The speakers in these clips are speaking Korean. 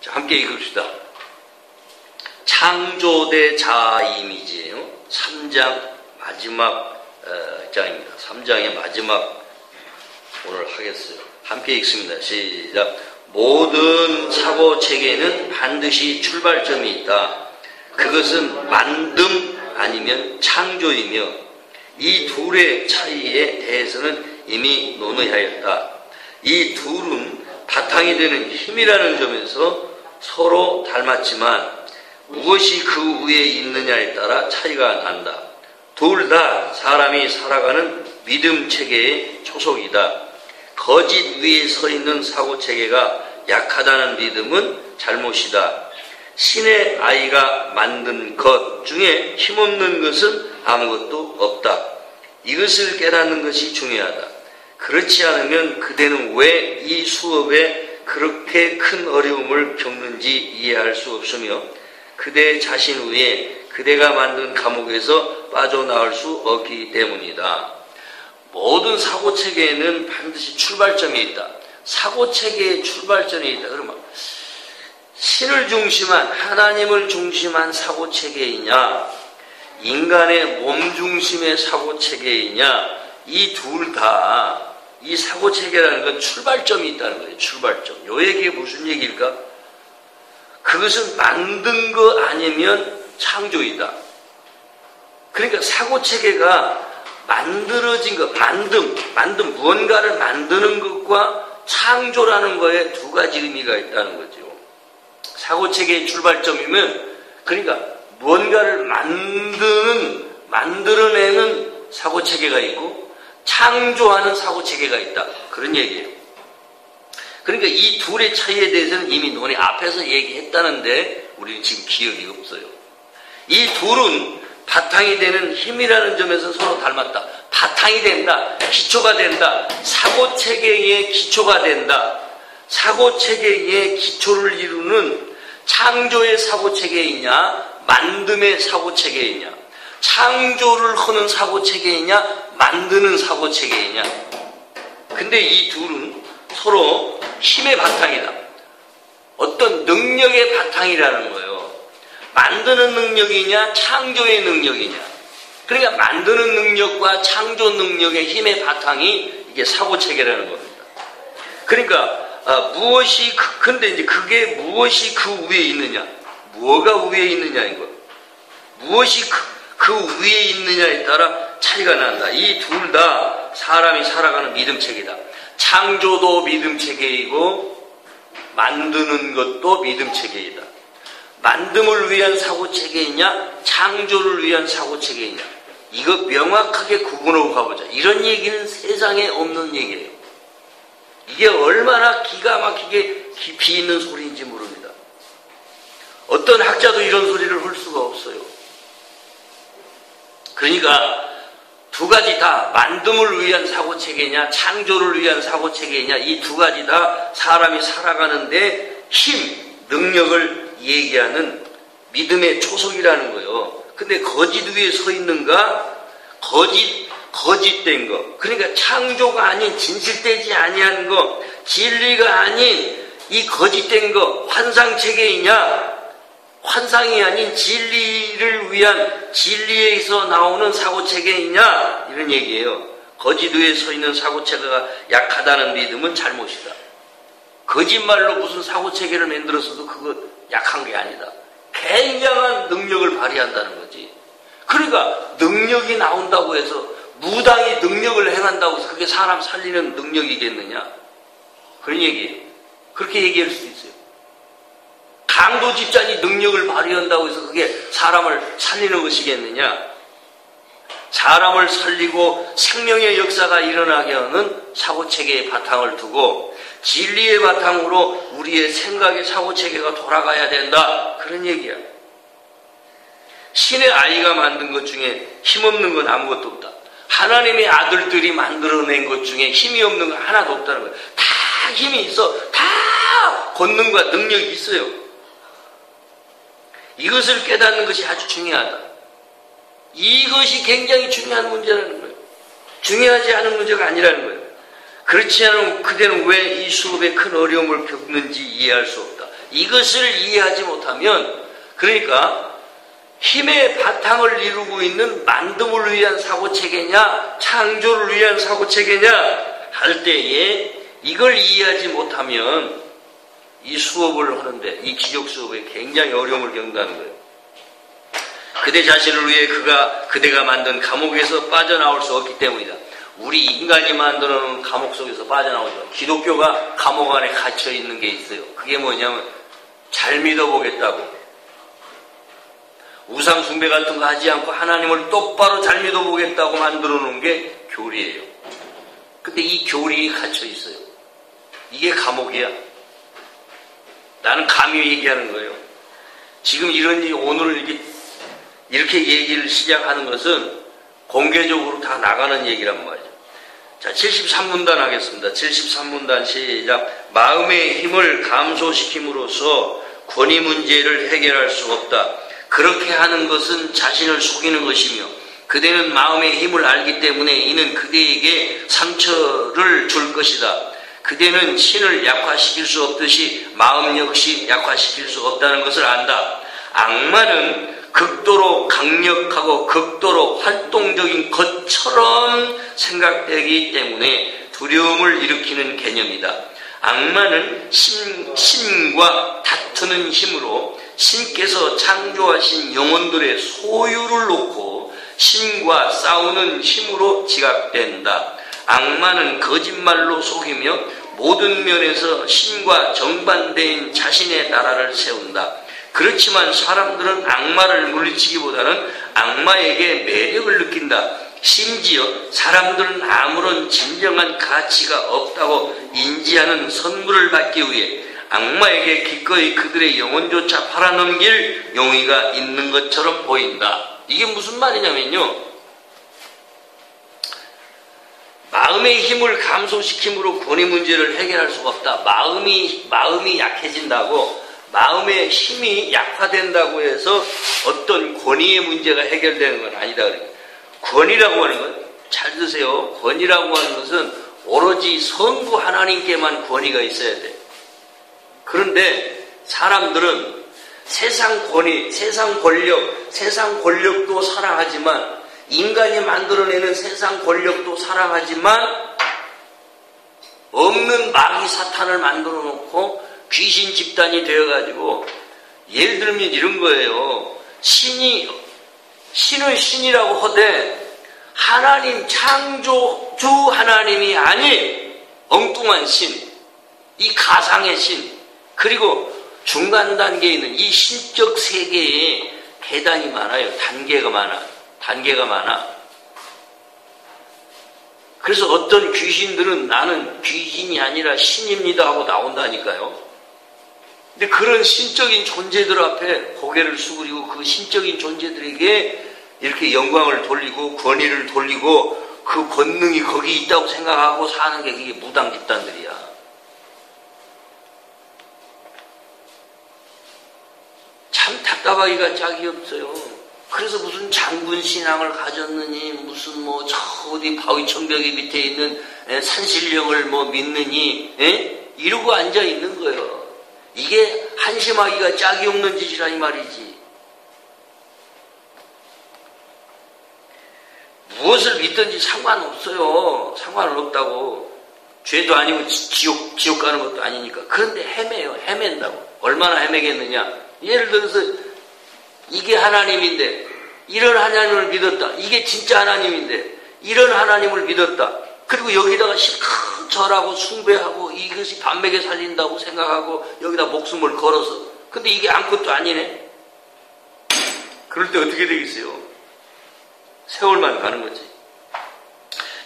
자, 함께 읽읍시다. 창조대 자아 이미지예요. 3장 마지막 어, 장입니다. 3장의 마지막 오늘 하겠어요. 함께 읽습니다. 시작. 모든 사고 체계는 반드시 출발점이 있다. 그것은 만듦 아니면 창조이며 이 둘의 차이에 대해서는 이미 논의하였다. 이 둘은 바탕이 되는 힘이라는 점에서 서로 닮았지만 무엇이 그 위에 있느냐에 따라 차이가 난다. 둘 다 사람이 살아가는 믿음 체계의 초속이다. 거짓 위에 서 있는 사고 체계가 약하다는 믿음은 잘못이다. 신의 아이가 만든 것 중에 힘없는 것은 아무것도 없다. 이것을 깨닫는 것이 중요하다. 그렇지 않으면 그대는 왜 이 수업에 그렇게 큰 어려움을 겪는지 이해할 수 없으며 그대 자신 위에 그대가 만든 감옥에서 빠져나올 수 없기 때문이다. 모든 사고 체계에는 반드시 출발점이 있다. 사고 체계의 출발점이 있다. 그러면 신을 중심한 하나님을 중심한 사고 체계이냐, 인간의 몸 중심의 사고 체계이냐, 이 둘 다 이 사고 체계라는 건 출발점이 있다는 거예요. 출발점. 요 얘기가 무슨 얘기일까? 그것은 만든 거 아니면 창조이다. 그러니까 사고 체계가 만들어진 것, 만듦, 만듦, 무언가를 만드는 것과 창조라는 거에 두 가지 의미가 있다는 거죠. 사고 체계의 출발점이면, 그러니까 무언가를 만드는, 만들어내는 사고 체계가 있고, 창조하는 사고 체계가 있다. 그런 얘기예요. 그러니까 이 둘의 차이에 대해서는 이미 논의 앞에서 얘기했다는데, 우리는 지금 기억이 없어요. 이 둘은 바탕이 되는 힘이라는 점에서 서로 닮았다. 바탕이 된다. 기초가 된다. 사고 체계의 기초가 된다. 사고 체계의 기초를 이루는 창조의 사고 체계이냐, 만듦의 사고 체계이냐, 창조를 하는 사고 체계이냐, 만드는 사고 체계이냐. 근데 이 둘은 서로 힘의 바탕이다. 어떤 능력의 바탕이라는 거예요. 만드는 능력이냐 창조의 능력이냐 그러니까 만드는 능력과 창조 능력의 힘의 바탕이 이게 사고 체계라는 겁니다. 그러니까 아, 무엇이 그, 근데 이제 그게 무엇이 그 위에 있느냐 무엇가 위에 있느냐인 거 무엇이 그, 그 위에 있느냐에 따라 차이가 난다. 이 둘 다 사람이 살아가는 믿음 체계다. 창조도 믿음 체계이고 만드는 것도 믿음 체계이다. 만듦을 위한 사고 체계이냐, 창조를 위한 사고 체계이냐. 이거 명확하게 구분하고 가보자. 이런 얘기는 세상에 없는 얘기예요. 이게 얼마나 기가 막히게 깊이 있는 소리인지 모릅니다. 어떤 학자도 이런 소리를 할 수가 없어요. 그러니까 두 가지 다 만듦을 위한 사고 체계냐, 창조를 위한 사고 체계냐, 이 두 가지 다 사람이 살아가는데 힘, 능력을 얘기하는 믿음의 초석이라는 거예요. 근데 거짓 위에 서 있는가? 거짓, 거짓된 거. 그러니까 창조가 아닌 진실되지 아니한 거, 진리가 아닌 이 거짓된 거, 환상체계이냐? 환상이 아닌 진리를 위한 진리에서 나오는 사고체계이냐? 이런 얘기예요. 거짓 위에 서 있는 사고체계가 약하다는 믿음은 잘못이다. 거짓말로 무슨 사고체계를 만들었어도 그거 약한 게 아니다. 굉장한 능력을 발휘한다는 거지. 그러니까 능력이 나온다고 해서 무당이 능력을 행한다고 해서 그게 사람 살리는 능력이겠느냐? 그런 얘기예요. 그렇게 얘기할 수도 있어요. 강도 집단이 능력을 발휘한다고 해서 그게 사람을 살리는 것이겠느냐? 사람을 살리고 생명의 역사가 일어나게 하는 사고 체계의 바탕을 두고 진리의 바탕으로 우리의 생각의 사고 체계가 돌아가야 된다. 그런 얘기야. 신의 아이가 만든 것 중에 힘없는 건 아무것도 없다. 하나님의 아들들이 만들어낸 것 중에 힘이 없는 건 하나도 없다는 거야. 다 힘이 있어. 다 권능과 능력이 있어요. 이것을 깨닫는 것이 아주 중요하다. 이것이 굉장히 중요한 문제라는 거예요. 중요하지 않은 문제가 아니라는 거예요. 그렇지 않으면 그대는 왜 이 수업에 큰 어려움을 겪는지 이해할 수 없다. 이것을 이해하지 못하면 그러니까 힘의 바탕을 이루고 있는 만듦을 위한 사고 체계냐 창조를 위한 사고 체계냐 할 때에 이걸 이해하지 못하면 이 수업을 하는데 이 기적 수업에 굉장히 어려움을 겪는다는 거예요. 그대 자신을 위해 그가 그대가 만든 감옥에서 빠져나올 수 없기 때문이다. 우리 인간이 놓은 감옥 속에서 빠져나오죠. 기독교가 감옥 안에 갇혀 있는 게 있어요. 그게 뭐냐면 잘 믿어보겠다고. 우상 숭배 같은 거 하지 않고 하나님을 똑바로 잘 믿어보겠다고 만들어 놓은 게 교리예요. 근데 이 교리에 갇혀 있어요. 이게 감옥이야. 나는 감히 얘기하는 거예요. 지금 이런 오늘 이렇게, 이렇게 얘기를 시작하는 것은 공개적으로 다 나가는 얘기란 말이죠. 자, 73문단 하겠습니다. 73문단 시작. 마음의 힘을 감소시킴으로써 권위 문제를 해결할 수 없다. 그렇게 하는 것은 자신을 속이는 것이며 그대는 마음의 힘을 알기 때문에 이는 그대에게 상처를 줄 것이다. 그대는 신을 약화시킬 수 없듯이 마음 역시 약화시킬 수 없다는 것을 안다. 악마는 극도로 강력하고 극도로 활동적인 것처럼 생각되기 때문에 두려움을 일으키는 개념이다. 악마는 신, 신과 다투는 힘으로 신께서 창조하신 영혼들의 소유를 놓고 신과 싸우는 힘으로 지각된다. 악마는 거짓말로 속이며 모든 면에서 신과 정반대인 자신의 나라를 세운다. 그렇지만 사람들은 악마를 물리치기보다는 악마에게 매력을 느낀다. 심지어 사람들은 아무런 진정한 가치가 없다고 인지하는 선물을 받기 위해 악마에게 기꺼이 그들의 영혼조차 팔아넘길 용의가 있는 것처럼 보인다. 이게 무슨 말이냐면요. 마음의 힘을 감소시킴으로 권위 문제를 해결할 수가 없다. 마음이, 마음이 약해진다고, 마음의 힘이 약화된다고 해서 어떤 권위의 문제가 해결되는 건 아니다. 권위라고 하는 건, 잘 드세요. 권위라고 하는 것은 오로지 성부 하나님께만 권위가 있어야 돼. 그런데 사람들은 세상 권위, 세상 권력, 세상 권력도 사랑하지만 인간이 만들어내는 세상 권력도 사랑하지만 없는 마귀 사탄을 만들어 놓고 귀신 집단이 되어가지고 예를 들면 이런 거예요. 신이 신은 신이라고 하되 하나님 창조주 하나님이 아닌 엉뚱한 신, 이 가상의 신, 그리고 중간 단계에 있는 이 신적 세계에 계단이 많아요. 단계가 많아. 단계가 많아. 그래서 어떤 귀신들은 나는 귀신이 아니라 신입니다 하고 나온다니까요. 근데 그런 신적인 존재들 앞에 고개를 숙이고 그 신적인 존재들에게 이렇게 영광을 돌리고 권위를 돌리고 그 권능이 거기 있다고 생각하고 사는 게 그게 무당 집단들이야. 참 답답하기가 짝이 없어요. 그래서 무슨 장군 신앙을 가졌느니 무슨 뭐 저 어디 바위 천벽이 밑에 있는 산신령을 뭐 믿느니 에? 이러고 앉아 있는 거예요. 이게 한심하기가 짝이 없는 짓이라 이 말이지. 무엇을 믿든지 상관없어요. 상관은 없다고. 죄도 아니고 지옥, 지옥 가는 것도 아니니까. 그런데 헤매요. 헤맨다고. 얼마나 헤매겠느냐. 예를 들어서 이게 하나님인데 이런 하나님을 믿었다. 이게 진짜 하나님인데 이런 하나님을 믿었다. 그리고 여기다가 실컷 절하고 숭배하고 이것이 반맥에 살린다고 생각하고 여기다 목숨을 걸어서 근데 이게 아무것도 아니네. 그럴 때 어떻게 되겠어요? 세월만 가는 거지.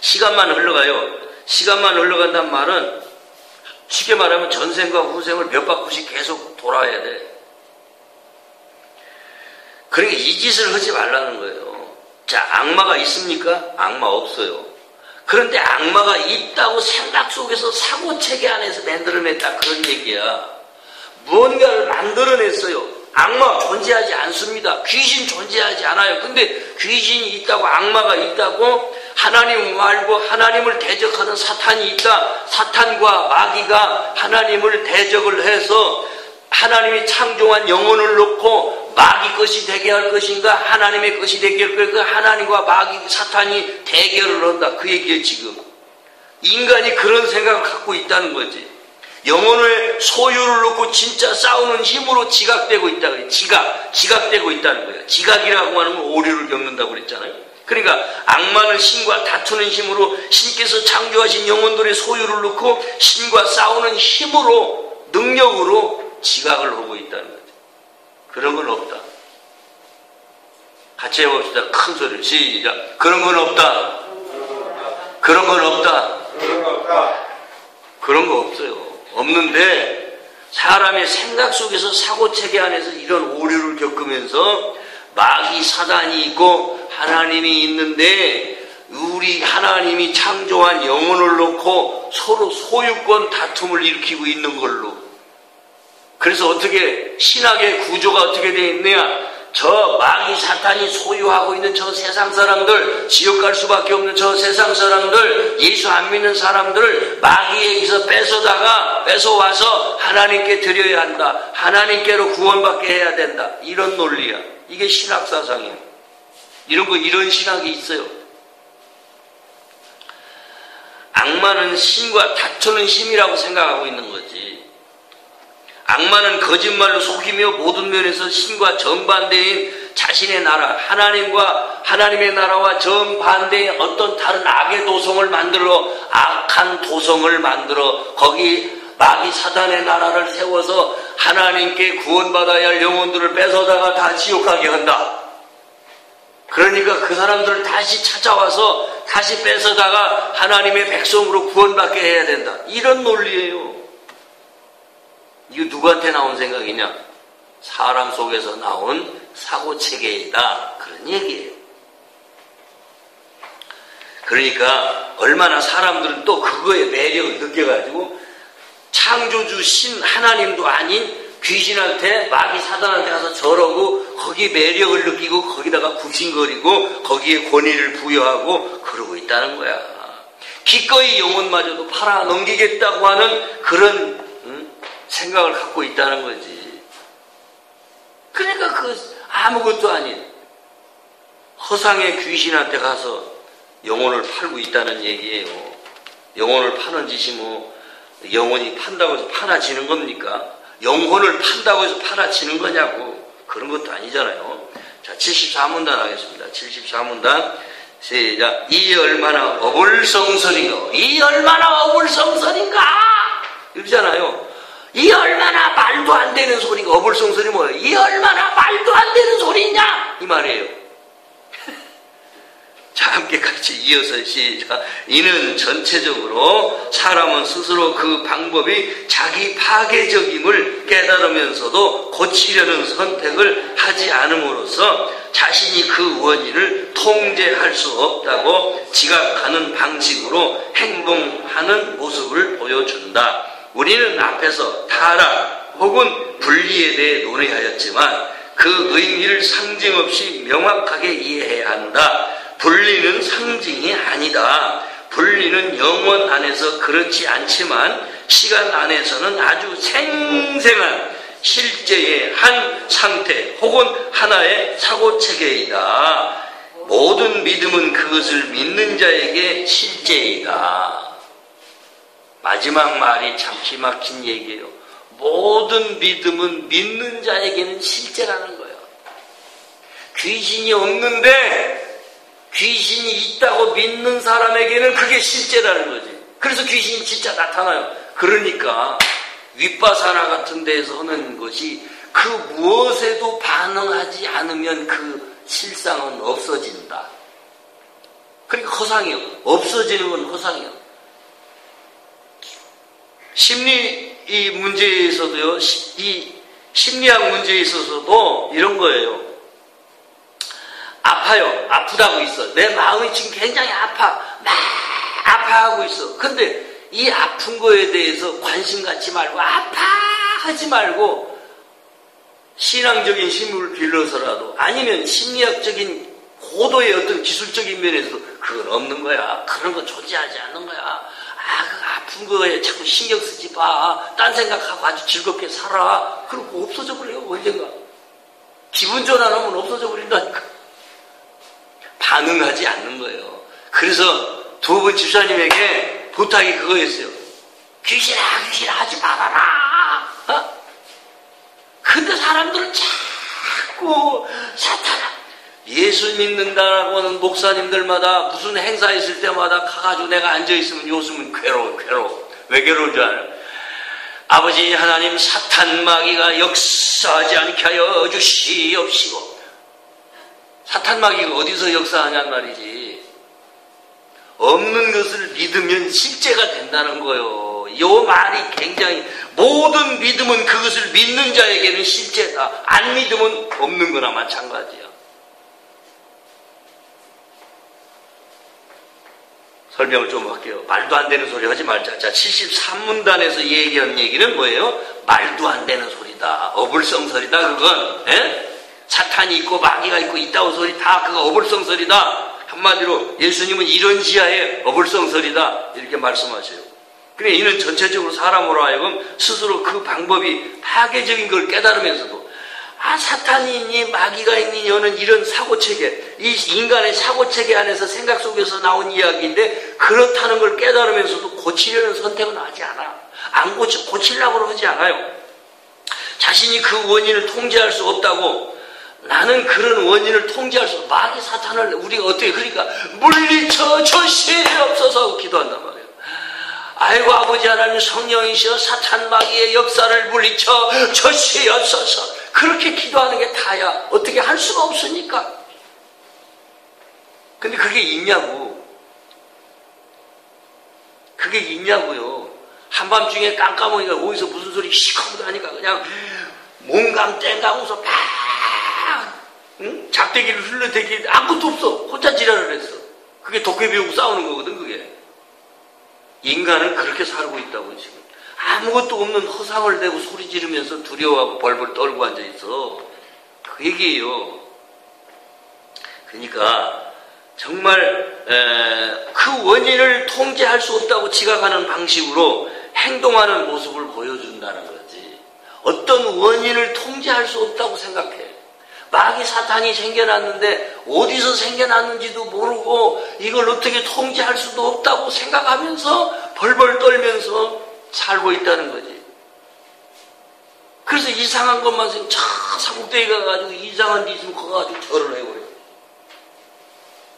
시간만 흘러가요. 시간만 흘러간단 말은 쉽게 말하면 전생과 후생을 몇 바퀴씩 계속 돌아야 돼. 그러니까 이 짓을 하지 말라는 거예요. 자, 악마가 있습니까? 악마 없어요. 그런데 악마가 있다고 생각 속에서 사고 체계 안에서 만들어냈다 그런 얘기야. 무언가를 만들어냈어요. 악마 존재하지 않습니다. 귀신 존재하지 않아요. 근데 귀신이 있다고 악마가 있다고 하나님 말고 하나님을 대적하는 사탄이 있다. 사탄과 마귀가 하나님을 대적을 해서 하나님이 창조한 영혼을 놓고 마귀 것이 되게 할 것인가 하나님의 것이 되게 할 것인가 하나님과 마귀 사탄이 대결을 한다. 그 얘기예요 지금. 인간이 그런 생각을 갖고 있다는 거지. 영혼의 소유를 놓고 진짜 싸우는 힘으로 지각되고 있다 그래. 지각, 지각되고 있다는 거예요. 지각이라고 하는 건 오류를 겪는다고 그랬잖아요. 그러니까 악마는 신과 다투는 힘으로 신께서 창조하신 영혼들의 소유를 놓고 신과 싸우는 힘으로 능력으로 지각을 하고 있다는 거죠. 그런 건 없다. 같이 해봅시다. 큰 소리로 시작. 그런 건 없다. 그런 건 없다. 그런 거 없어요. 없는데 사람의 생각 속에서 사고 체계 안에서 이런 오류를 겪으면서 마귀 사단이 있고 하나님이 있는데 우리 하나님이 창조한 영혼을 놓고 서로 소유권 다툼을 일으키고 있는 걸로 그래서 어떻게 신학의 구조가 어떻게 되어 있느냐 저 마귀 사탄이 소유하고 있는 저 세상 사람들, 지옥 갈 수밖에 없는 저 세상 사람들, 예수 안 믿는 사람들을 마귀에게서 뺏어다가 뺏어와서 하나님께 드려야 한다. 하나님께로 구원받게 해야 된다. 이런 논리야. 이게 신학 사상이야. 이런 거, 이런 신학이 있어요. 악마는 신과 다투는 힘이라고 생각하고 있는 거지. 악마는 거짓말로 속이며 모든 면에서 신과 정반대인 자신의 나라, 하나님과 하나님의 나라와 정반대인 어떤 다른 악의 도성을 만들어 악한 도성을 만들어 거기 마귀 사단의 나라를 세워서 하나님께 구원받아야 할 영혼들을 뺏어다가 다 지옥하게 한다. 그러니까 그 사람들을 다시 찾아와서 다시 뺏어다가 하나님의 백성으로 구원받게 해야 된다. 이런 논리예요. 이거 누구한테 나온 생각이냐? 사람 속에서 나온 사고 체계이다. 그런 얘기예요. 그러니까 얼마나 사람들은 또 그거의 매력을 느껴가지고 창조주 신 하나님도 아닌 귀신한테 마귀 사단한테 가서 저러고 거기 매력을 느끼고 거기다가 굽신거리고 거기에 권위를 부여하고 그러고 있다는 거야. 기꺼이 영혼마저도 팔아 넘기겠다고 하는 그런 생각을 갖고 있다는 거지. 그러니까 그 아무것도 아닌 허상의 귀신한테 가서 영혼을 팔고 있다는 얘기예요. 영혼을 파는 짓이 뭐 영혼이 판다고 해서 팔아지는 겁니까? 영혼을 판다고 해서 팔아지는 거냐고 그런 것도 아니잖아요. 자, 74문단 하겠습니다. 74문단 시작. 이 얼마나 어불성설인가? 이 얼마나 어불성설인가? 이러잖아요. 이 얼마나 말도 안 되는 소리가 어불성설이 뭐예요? 이 얼마나 말도 안 되는 소리냐? 이 말이에요. 자, 함께 같이 이어서 시작. 이는 전체적으로 사람은 스스로 그 방법이 자기 파괴적임을 깨달으면서도 고치려는 선택을 하지 않음으로써 자신이 그 원인을 통제할 수 없다고 지각하는 방식으로 행동하는 모습을 보여준다. 우리는 앞에서 타락 혹은 분리에 대해 논의하였지만 그 의미를 상징 없이 명확하게 이해해야 한다. 분리는 상징이 아니다. 분리는 영원 안에서 그렇지 않지만 시간 안에서는 아주 생생한 실제의 한 상태 혹은 하나의 사고 체계이다. 모든 믿음은 그것을 믿는 자에게 실제이다. 마지막 말이 참 기막힌 얘기예요. 모든 믿음은 믿는 자에게는 실제라는 거예요. 귀신이 없는데 귀신이 있다고 믿는 사람에게는 그게 실제라는 거지. 그래서 귀신이 진짜 나타나요. 그러니까 윗바사나 같은 데에서 하는 것이 그 무엇에도 반응하지 않으면 그 실상은 없어진다. 그러니까 허상이요. 없어지는 건 허상이요. 심리 이 문제에 있어서도요, 이 심리학 문제에 있어서도 이런 거예요. 아파요. 아프다고 있어. 내 마음이 지금 굉장히 아파. 막 아파하고 있어. 근데 이 아픈 거에 대해서 관심 갖지 말고 아파 하지 말고 신앙적인 힘을 빌려서라도 아니면 심리학적인 고도의 어떤 기술적인 면에서 그건 없는 거야. 그런 건 존재하지 않는 거야. 아, 그 아픈 거에 자꾸 신경 쓰지 마. 딴 생각하고 아주 즐겁게 살아. 그러고 없어져 버려요, 언젠가. 기분 전환하면 없어져 버린다니까. 반응하지 않는 거예요. 그래서 두 분 집사님에게 부탁이 그거였어요. 귀신아, 귀신아 하지 말아라. 어? 근데 사람들은 자꾸 사탄아, 예수 믿는다라고 하는 목사님들마다 무슨 행사 있을 때마다 가가지고 내가 앉아있으면 요즘은 괴로워, 괴로워. 왜 괴로운 줄 알아요? 아버지 하나님 사탄 마귀가 역사하지 않게 하여 주시옵시고 사탄 마귀가 어디서 역사하냔 말이지. 없는 것을 믿으면 실제가 된다는 거요. 이 말이 굉장히 모든 믿음은 그것을 믿는 자에게는 실제다. 안 믿으면 없는 거나 마찬가지야. 설명을 좀 할게요. 말도 안 되는 소리 하지 말자. 자, 73문단에서 얘기한 얘기는 뭐예요? 말도 안 되는 소리다. 어불성설이다, 그건. 에? 예? 사탄이 있고 마귀가 있고 있다고 소리 다 그거 어불성설이다. 한마디로 예수님은 이런 지하에 어불성설이다. 이렇게 말씀하세요. 그래, 이는 전체적으로 사람으로 하여금 스스로 그 방법이 파괴적인 걸 깨달으면서도 아, 사탄이 있니, 마귀가 있니, 너는 이런 사고체계, 이 인간의 사고체계 안에서 생각 속에서 나온 이야기인데, 그렇다는 걸 깨달으면서도 고치려는 선택은 하지 않아. 안 고치, 고치려고 하지 않아요. 자신이 그 원인을 통제할 수 없다고, 나는 그런 원인을 통제할 수, 마귀 사탄을 우리가 어떻게, 그러니까, 물리쳐 주시옵소서 기도한단 말이에요. 아이고 아버지 하나님 성령이시여 사탄 마귀의 역사를 물리쳐 주시옵소서. 그렇게 기도하는 게 다야. 어떻게 할 수가 없으니까. 근데 그게 있냐고. 그게 있냐고요. 한밤중에 깜깜하니까 어디서 무슨 소리 시커멓게 하니까 그냥 몸감 웃어 막 응? 작대기를 흘러대기 아무것도 없어. 혼자 지랄을 했어. 그게 도깨비하고 싸우는 거거든 그게. 인간은 그렇게 살고 있다고 지금. 아무것도 없는 허상을 대고 소리 지르면서 두려워하고 벌벌 떨고 앉아 있어. 그 얘기예요. 그러니까 정말 에, 그 원인을 통제할 수 없다고 지각하는 방식으로 행동하는 모습을 보여준다는 거지. 어떤 원인을 통제할 수 없다고 생각해. 마귀 사탄이 생겨났는데 어디서 생겨났는지도 모르고 이걸 어떻게 통제할 수도 없다고 생각하면서 벌벌 떨면서 살고 있다는 거지. 그래서 이상한 것만 생각, 차 사국대에 가가지고 이상한 데 있으면 그거 가지고 절을 해버려.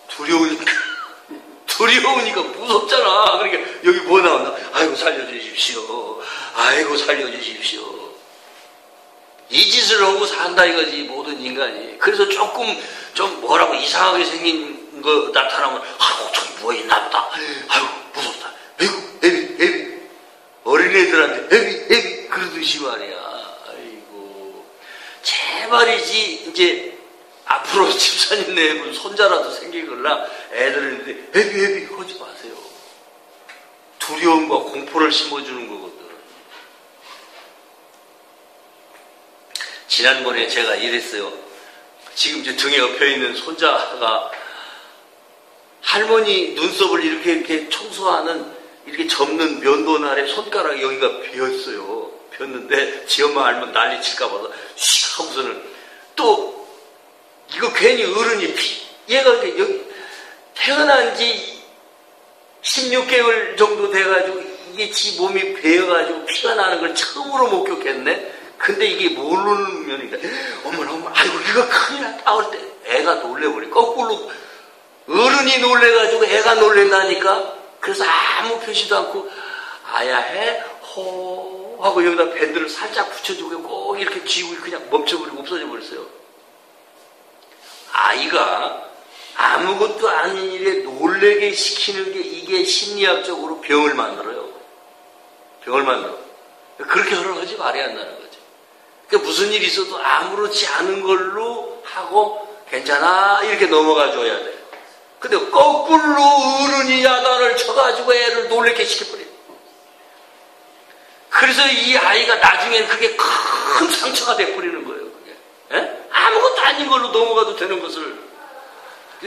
두려우니까. 두려우니까 무섭잖아. 그러니까 여기 뭐 나온다. 아이고 살려주십시오. 아이고 살려주십시오. 이 짓을 하고 산다 이거지 모든 인간이. 그래서 조금 좀 뭐라고 이상하게 생긴 거 나타나면 아이고 저기 뭐 있나 보다. 아이고 무섭다. 아이고 애비 애비 어린애들한테 애비 애비 그러듯이 말이야. 아이고 제발이지 이제 앞으로 집사님 내분 손자라도 생기걸라 애들한테 애비 애비 하지 마세요. 두려움과 공포를 심어주는 거거든. 지난번에 제가 이랬어요. 지금 이제 등에 엎여 있는 손자가 할머니 눈썹을 이렇게 이렇게 청소하는 이렇게 접는 면도날에 손가락이 여기가 비었어요. 비었는데 지 엄마 알면 난리 칠까 봐서 슉 하고서는 또 이거 괜히 어른이 피, 얘가 여기 태어난 지 16개월 정도 돼가지고 이게 지 몸이 베어가지고 피가 나는 걸 처음으로 목격했네. 근데 이게 모르는 면이니까 어머나 어머 아이고 이거 큰일 났다 할 때 애가 놀래버려 거꾸로 어른이 놀래가지고 애가 놀랜다니까 그래서 아무 표시도 않고 아야 해 호 하고 여기다 밴드를 살짝 붙여주고 꼭 이렇게 쥐고 그냥 멈춰버리고 없어져 버렸어요. 아이가 아무것도 아닌 일에 놀래게 시키는 게 이게 심리학적으로 병을 만들어요. 병을 만들어. 그렇게 허락하지 말아야 한다는 거죠. 그러니까 무슨 일이 있어도 아무렇지 않은 걸로 하고 괜찮아 이렇게 넘어가 줘야 돼. 근데 거꾸로 어른이 야단을 쳐가지고 애를 놀래게 시켜버려요. 그래서 이 아이가 나중엔 그게 큰 상처가 돼버리는 거예요. 그게. 에? 아무것도 아닌 걸로 넘어가도 되는 것을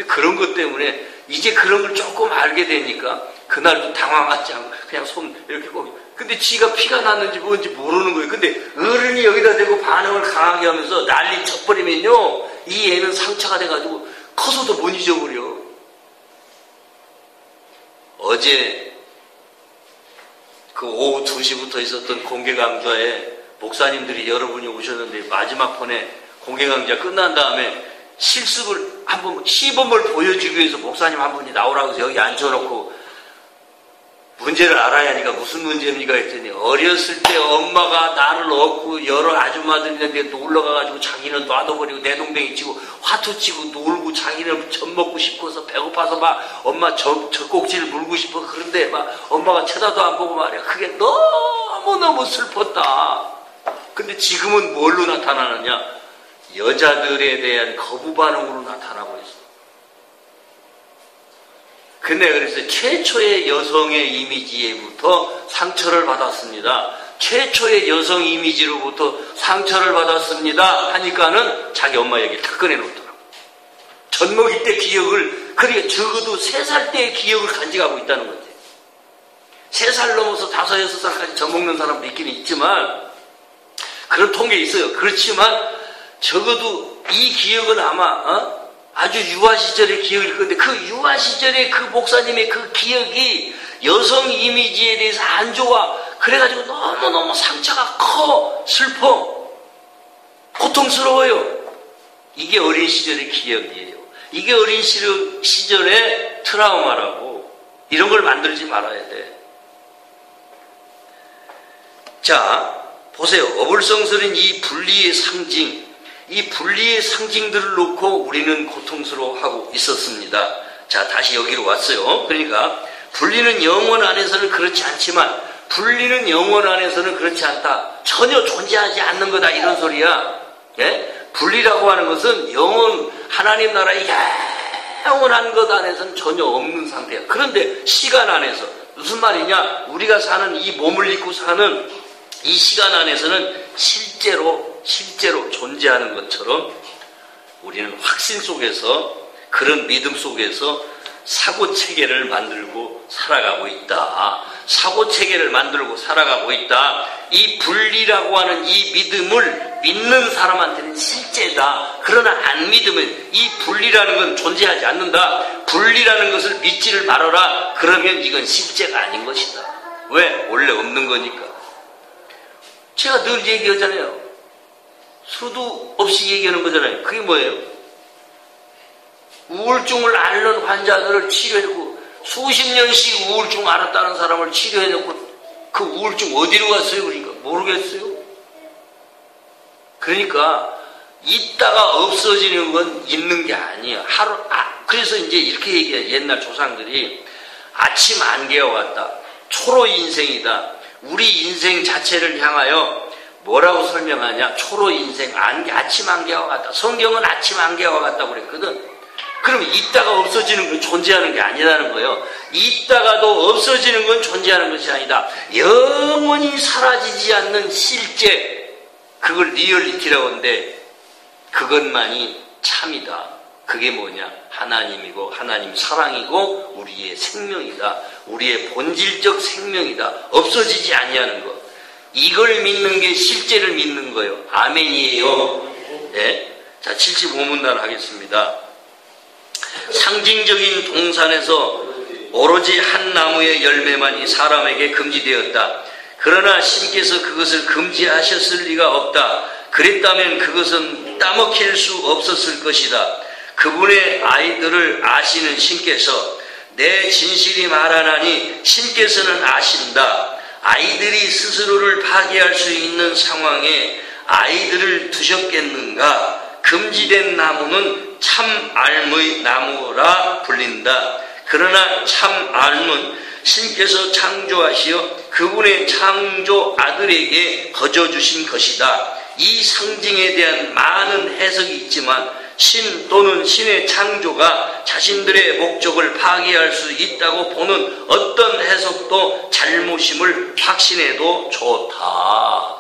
그런 것 때문에 이제 그런 걸 조금 알게 되니까 그날도 당황하지 않고 그냥 손 이렇게 꼭 근데 지가 피가 났는지 뭔지 모르는 거예요. 근데 어른이 여기다 대고 반응을 강하게 하면서 난리 쳐버리면요. 이 애는 상처가 돼가지고 커서도 못 잊어버려. 어제 그 오후 2시부터 있었던 공개 강좌에 목사님들이 여러분이 오셨는데 마지막 번에 공개 강좌 끝난 다음에 실습을 한번 시범을 보여주기 위해서 목사님 한 분이 나오라고 해서 여기 앉혀놓고 문제를 알아야 하니까 무슨 문제입니까? 했더니 어렸을 때 엄마가 나를 얻고 여러 아줌마들이 있는데 놀러 가가지고 자기는 놔둬버리고 내 동댕이 치고 화투 치고 놀고 자기는 젖 먹고 싶어서 배고파서 막 엄마 젖, 젖꼭지를 물고 싶어 그런데 막 엄마가 쳐다도 안 보고 말이야. 그게 너무너무 슬펐다. 근데 지금은 뭘로 나타나느냐? 여자들에 대한 거부 반응으로 나타나고 있어 근데 그래서 최초의 여성의 이미지에부터 상처를 받았습니다. 최초의 여성 이미지로부터 상처를 받았습니다. 하니까는 자기 엄마 얘기 다 꺼내놓더라고. 젖먹이 때 기억을, 그러니까 적어도 세 살 때의 기억을 간직하고 있다는 거지. 세 살 넘어서 다섯, 여섯 살까지 젖먹는 사람도 있기는 있지만, 그런 통계 있어요. 그렇지만, 적어도 이 기억은 아마, 어? 아주 유아 시절의 기억일 건데 그 유아 시절의 그 목사님의 그 기억이 여성 이미지에 대해서 안 좋아. 그래가지고 너무너무 상처가 커, 슬퍼, 고통스러워요. 이게 어린 시절의 기억이에요. 이게 어린 시절의 트라우마라고. 이런 걸 만들지 말아야 돼. 자, 보세요. 어불성설은 이 분리의 상징, 이 분리의 상징들을 놓고 우리는 고통스러워하고 있었습니다. 자, 다시 여기로 왔어요. 그러니까 분리는 영원 안에서는 그렇지 않지만 분리는 영원 안에서는 그렇지 않다. 전혀 존재하지 않는 거다. 이런 소리야. 예? 분리라고 하는 것은 영원 하나님 나라의 영원한 것 안에서는 전혀 없는 상태야. 그런데 시간 안에서 무슨 말이냐? 우리가 사는 이 몸을 입고 사는 이 시간 안에서는 실제로 실제로 존재하는 것처럼 우리는 확신 속에서 그런 믿음 속에서 사고 체계를 만들고 살아가고 있다. 사고 체계를 만들고 살아가고 있다. 이 분리라고 하는 이 믿음을 믿는 사람한테는 실제다. 그러나 안 믿으면 이 분리라는 건 존재하지 않는다. 분리라는 것을 믿지를 말아라. 그러면 이건 실제가 아닌 것이다. 왜? 원래 없는 거니까. 제가 늘 얘기하잖아요. 수도 없이 얘기하는 거잖아요. 그게 뭐예요? 우울증을 앓는 환자들을 치료해놓고 수십 년씩 우울증 앓았다는 사람을 치료해놓고 그 우울증 어디로 갔어요? 그러니까 모르겠어요. 그러니까 있다가 없어지는 건 있는 게 아니에요. 하루 아, 그래서 이제 이렇게 얘기해 옛날 조상들이 아침 안개와 같다. 초로 인생이다. 우리 인생 자체를 향하여 뭐라고 설명하냐? 초로 인생, 안개, 아침 안개와 같다. 성경은 아침 안개와 같다고 그랬거든. 그럼 있다가 없어지는 건 존재하는 게 아니라는 거예요. 있다가도 없어지는 건 존재하는 것이 아니다. 영원히 사라지지 않는 실제, 그걸 리얼리티라고 하는데, 그것만이 참이다. 그게 뭐냐? 하나님이고, 하나님 사랑이고, 우리의 생명이다. 우리의 본질적 생명이다. 없어지지 아니하는 것. 이걸 믿는 게 실제를 믿는 거예요. 아멘이에요. 네. 자, 75문단 하겠습니다. 상징적인 동산에서 오로지 한 나무의 열매만이 사람에게 금지되었다. 그러나 신께서 그것을 금지하셨을 리가 없다. 그랬다면 그것은 따먹힐 수 없었을 것이다. 그분의 아이들을 아시는 신께서 내 진실이 말하나니 신께서는 아신다. 아이들이 스스로를 파괴할 수 있는 상황에 아이들을 두셨겠는가? 금지된 나무는 참 알의 나무라 불린다. 그러나 참 알은 신께서 창조하시어 그분의 창조 아들에게 거저 주신 것이다. 이 상징에 대한 많은 해석이 있지만 신 또는 신의 창조가 자신들의 목적을 파괴할 수 있다고 보는 어떤 해석도 잘못임을 확신해도 좋다.